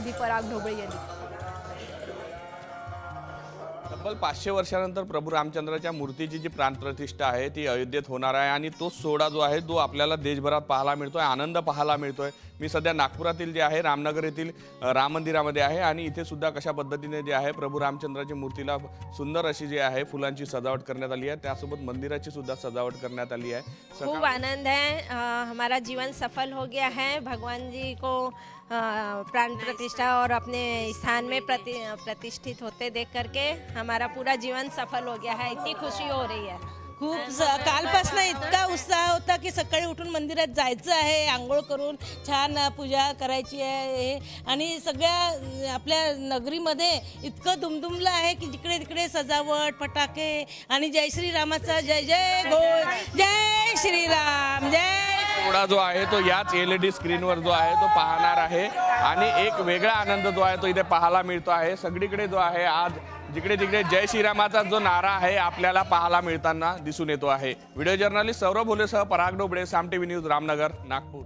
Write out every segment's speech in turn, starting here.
प्रतिनिधी पराग ढोबळे यांनी. तब्बल पाचशे वर्षानंतर प्रभू रामचंद्राच्या मूर्तीची जी प्राणप्रतिष्ठा आहे ती अयोध्येत होणार आहे आणि तो सोहळा जो आहे तो आपल्याला देशभरात पाहायला मिळतोय आनंद पाहायला मिळतोय. मी सध्या नागपुरातील जे आहे रामनगर येथील राम मंदिरामध्ये आहे आणि इथे सुद्धा कशा पद्धतीने जे आहे प्रभू रामचंद्राच्या मूर्तीला सुंदर अशी जी आहे फुलांची सजावट करण्यात आली आहे त्यासोबत मंदिराची सुद्धा सजावट करण्यात आली आहे. खूब आनंद है अ, हमारा जीवन सफल हो गया है. भगवान जी को प्राण प्रतिष्ठा और अपने स्थान में प्रति प्रतिष्ठित होते देख करके हमारा पूरा जीवन सफल हो गया है। इतनी खुशी हो रही है। खूप कालपासून कालपासनं इतका उत्साह होता की सकाळी उठून मंदिरात जायचं आहे आंघोळ करून छान पूजा करायची आहे. आणि सगळ्या आपल्या नगरीमध्ये इतकं दुमदुमलं आहे की जिकडे तिकडे सजावट फटाके आणि जय श्रीरामाचा जय जय घोष जय श्रीराम जय सोहळा जो आहे तो याच एल ई डी स्क्रीनवर जो आहे तो पाहणार आहे. आणि एक वेगळा आनंद जो आहे तो इथे पाहायला मिळतो आहे. सगळीकडे जो आहे आज जिकडे तिकडे जय श्रीरामाचा जो नारा आहे आपल्याला पाहायला मिळताना दिसून येतो आहे. व्हिडिओ जर्नलिस्ट सौरभ भोलेसह पराग डोबळे साम टीव्ही न्यूज रामनगर नागपूर.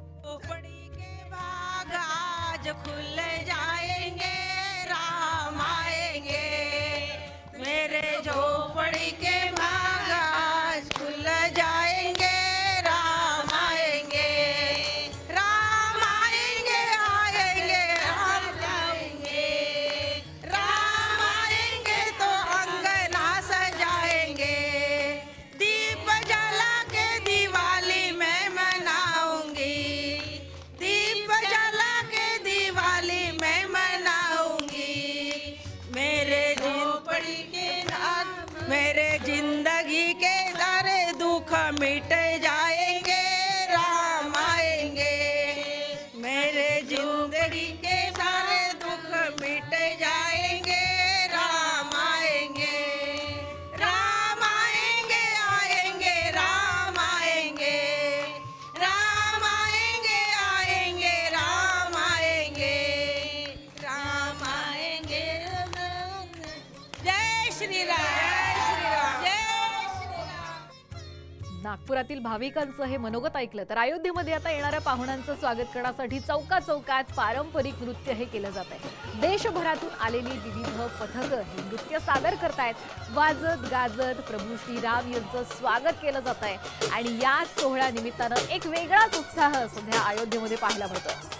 मेरे ज़िंदगी के सारे दुख मिट जाएँगे, राम आएँगे। मेरे ज़िंदगी के सारे दुख मिट जाएँगे, राम आएँगे। राम आएँगे आएँगे, राम आएँगे। राम आएँगे आएँगे, राम आएँगे। राम आएँगे जय श्री राम। नागपुरातील भाविकांचं हे मनोगत ऐकलं तर अयोध्येमध्ये आता येणाऱ्या पाहुण्यांचं स्वागत करण्यासाठी चौका चौकात पारंपरिक नृत्य हे केलं जात आहे. देशभरातून आलेली विविध पथकं हे नृत्य सादर करतायत. वाजत गाजत प्रभू श्रीराम यांचं स्वागत केलं जात आहे. आणि याच सोहळ्यानिमित्तानं एक वेगळाच उत्साह सध्या अयोध्येमध्ये पाहायला मिळतोय.